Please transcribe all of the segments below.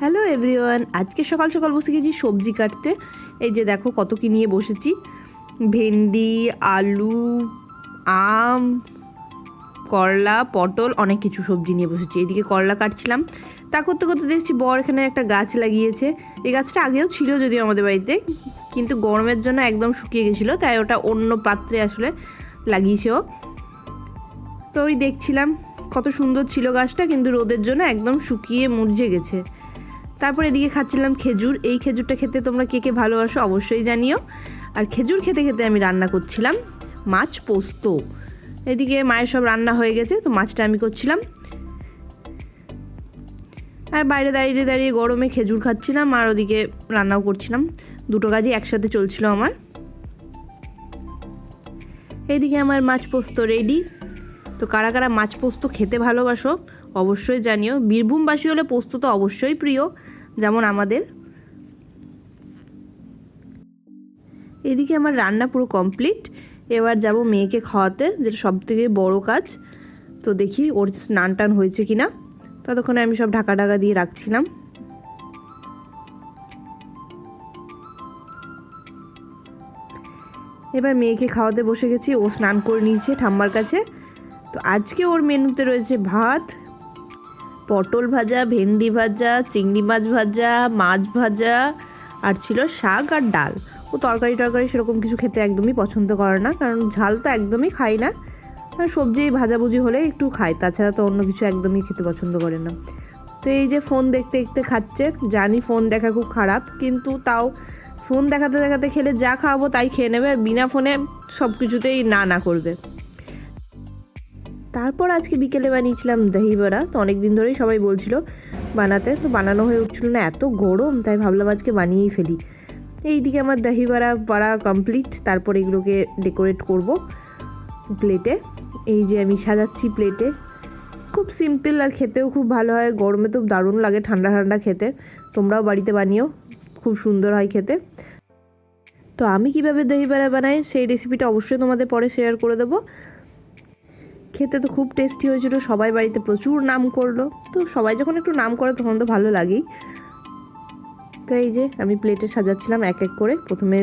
Hello everyone আজকে সকাল সকাল বসে গেছি সবজি কাটতে। এই যে দেখো কত কি নিয়ে বসেছি। ভেন্ডি, আলু, আম, করলা, পটল, অনেক কিছু সবজি নিয়ে বসেছি। এদিকে করলা কাটছিলাম। তা করতে করতে দেখছি বর এখানে একটা গাছ লাগিয়েছে। এই গাছটা আগেও ছিল যদিও আমাদের বাড়িতে, কিন্তু গরমের জন্য একদম শুকিয়ে গেছিল, তাই ওটা অন্য পাত্রে আসলে লাগিয়েছে ও। তো ওই দেখছিলাম কত সুন্দর ছিল গাছটা, কিন্তু রোদের জন্য একদম শুকিয়ে মুরঝে গেছে। তারপর এদিকে খাচ্ছিলাম খেজুর। এই খেজুরটা খেতে তোমরা কে কে ভালোবাসো অবশ্যই জানিও। আর খেজুর খেতে খেতে আমি রান্না করছিলাম মাছ পোস্ত। এদিকে মায়ের সব রান্না হয়ে গেছে, তো মাছটা আমি করছিলাম। আর বাইরে দাঁড়িয়ে দাঁড়িয়ে গরমে খেজুর খাচ্ছিলাম, আর ওদিকে রান্নাও করছিলাম। দুটো কাজই একসাথে চলছিল আমার। এদিকে আমার মাছ পোস্ত রেডি তো কারা কারা মাছ পোস্ত খেতে ভালোবাসো অবশ্যই জানিও। বীরভূমবাসী হলে পোস্ত তো অবশ্যই প্রিয়। যেমন আমাদের। এদিকে আমার রান্না পুরো কমপ্লিট এবার যাব মেয়েকে খাওয়াতে, যেটা সব থেকে বড়ো কাজ। তো দেখি ওর স্নান টান হয়েছে কি না ততক্ষণে আমি সব ঢাকা ঢাকা দিয়ে রাখছিলাম। এবার মেয়েকে খাওয়াতে বসে গেছি, ও স্নান করে নিয়েছে ঠাম্মার কাছে। তো আজকে ওর মেনুতে রয়েছে ভাত পটল ভাজা, ভেন্ডি ভাজা, চিংড়ি মাছ ভাজা মাছ ভাজা, আর ছিল শাক আর ডাল। ও তরকারি টরকারি সেরকম কিছু খেতে একদমই পছন্দ করে না, কারণ ঝাল তো একদমই খাই না। আর সবজি ভাজাভুজি হলে একটু খায়, তাছাড়া তো অন্য কিছু একদমই খেতে পছন্দ করে না। তো এই যে ফোন দেখতে দেখতে খাচ্ছে, জানি ফোন দেখা খুব খারাপ, কিন্তু তাও ফোন দেখাতে দেখাতে খেলে যা খাওয়াবো তাই খেয়ে নেবে, আর বিনা ফোনে সব কিছুতেই না না করবে। তারপর আজকে বিকেলে বানিয়েছিলাম দহি বড়া। তো অনেক দিন ধরেই সবাই বলছিল বানাতে। তো বানানো হয়ে উঠছিল না, এত গরম, তাই ভাবলাম আজকে বানিয়েই ফেলি। এইদিকে আমার দহি বড়া বড়া কমপ্লিট তারপর এগুলোকে ডেকোরেট করব প্লেটে এই যে আমি সাজাচ্ছি প্লেটে খুব সিম্পল আর খেতেও খুব ভালো হয়। গরমে তো দারুণ লাগে ঠান্ডা ঠান্ডা খেতে। তোমরাও বাড়িতে বানিও। খুব সুন্দর হয় খেতে। তো আমি কীভাবে দহি বড়া বানাই সেই রেসিপিটা অবশ্যই তোমাদের পরে শেয়ার করে দেবো। খেতে তো খুব টেস্টি হয়েছিল, সবাই বাড়িতে প্রচুর নাম করল। তো সবাই যখন একটু নাম করে তখন তো ভালো লাগেই। তো এই যে আমি প্লেটে সাজাচ্ছিলাম এক এক করে। প্রথমে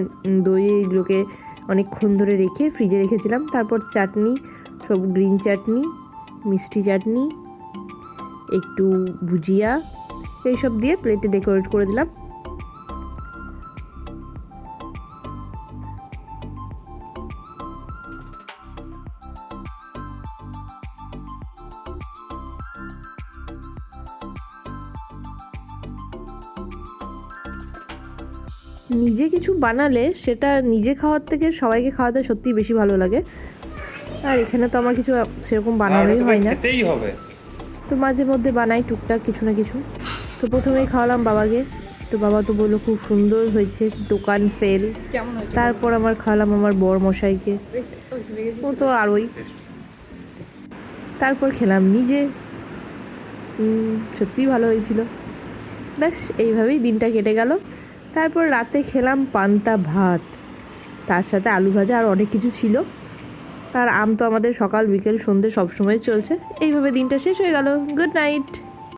দই এগুলোকে অনেকক্ষণ ধরে রেখে ফ্রিজে রেখেছিলাম। তারপর চাটনি, সব গ্রিন চাটনি, মিষ্টি চাটনি, একটু ভুজিয়া, এইসব দিয়ে প্লেটে ডেকোরেট করে দিলাম। নিজে কিছু বানালে সেটা নিজে খাওয়ার থেকে সবাইকে খাওয়াতে সত্যিই বেশি ভালো লাগে। আর এখানে তো আমার কিছু সেরকম বানানোই হয় না। হবে। তো মাঝে মধ্যে বানাই টুকটাক কিছু না কিছু। তো প্রথমেই খাওয়ালাম বাবাকে। তো বাবা তো বলল খুব সুন্দর হয়েছে দোকান ফেল। তারপর আমার খাওয়ালাম আমার বর মশাইকে। ও তো আরোই। তারপর খেলাম নিজে। উম, সত্যিই ভালো হয়েছিল। ব্যাস এইভাবেই দিনটা কেটে গেল। তারপর রাতে খেলাম পান্তা ভাত। তার সাথে আলু ভাজা আর অনেক কিছু ছিল। আর আম তো আমাদের সকাল, বিকেল সন্ধ্যে সবসময় চলছে। এইভাবে দিনটা শেষ হয়ে গেল। Good night